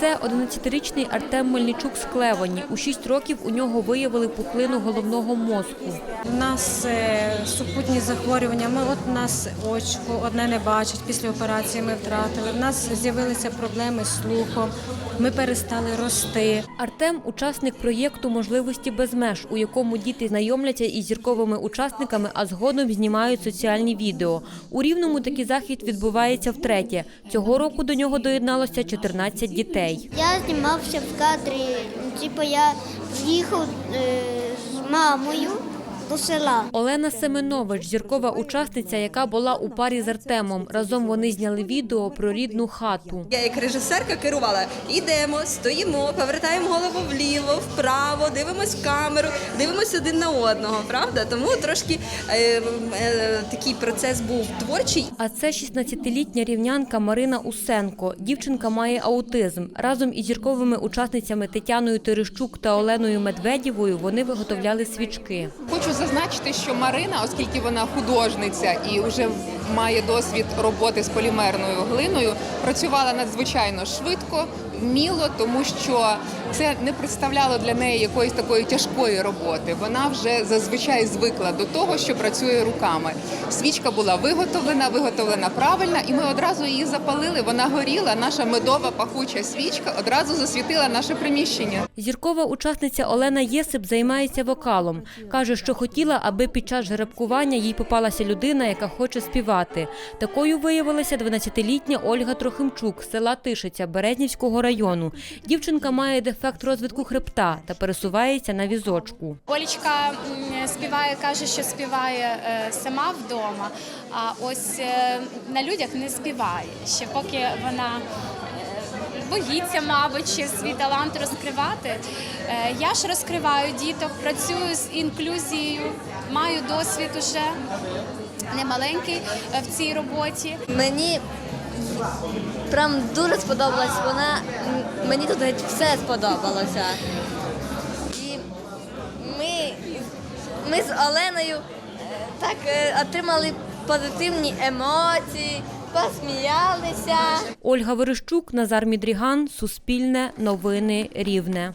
це 11-річний Артем Мельничук з Клевані. У 6 років у нього виявили пухлину головного мозку. У нас е, супутні захворювання. Ми от у нас очко одне не бачить. Після операції ми втратили. У нас з'явилися проблеми з слухом. Ми перестали рости. Артем учасник проєкту Можливості без меж, у якому діти знайомляться із зірковими учасниками, а згодом знімають соціальні відео. У Рівному такий захід відбувається втретє. Цього року до нього доєдналося 14 дітей. Я знімався в кадрі, типу я їхав е, з мамою до села. Олена Семенович, зіркова учасниця, яка була у парі з Артемом. Разом вони зняли відео про рідну хату. Я як режисерка керувала. Йдемо, стоїмо, повертаємо голову вліво, вправо, дивимось в камеру, дивимось один на одного. Правда? Тому трошки е, е, такий процес був творчий. А це 16-літня рівнянка Марина Усенко. Дівчинка має аутизм. Разом із зірковими учасницями Тетяною Терещук та Оленою Медведєвою вони виготовляли свічки. Хочу зазначити, що Марина, оскільки вона художниця і вже має досвід роботи з полімерною глиною, працювала надзвичайно швидко, вміло, тому що це не представляло для неї якоїсь такої тяжкої роботи. Вона вже зазвичай звикла до того, що працює руками. Свічка була виготовлена, виготовлена правильно, і ми одразу її запалили. Вона горіла. Наша медова пахуча свічка одразу засвітила наше приміщення. Зіркова учасниця Олена Єсип займається вокалом. Каже, що хотіла, аби під час жеребкування їй попалася людина, яка хоче співати. Такою виявилася 12-літня Ольга Трохимчук з села Тишиця Березнівського району. Дівчинка має дефект розвитку хребта та пересувається на візочку. Олічка співає, каже, що співає е, сама вдома, а ось е, на людях не співає. Ще поки вона е, боїться, мабуть, ще свій талант розкривати. Я ж розкриваю діток, працюю з інклюзією, маю досвід уже немаленький в цій роботі. Мені прям дуже сподобалась вона. Мені тут геть все сподобалося. І ми, ми з Оленою е, так е, отримали позитивні емоції, посміялися. Ольга Верещук, Назар Мідріган, Суспільне, Новини Рівне.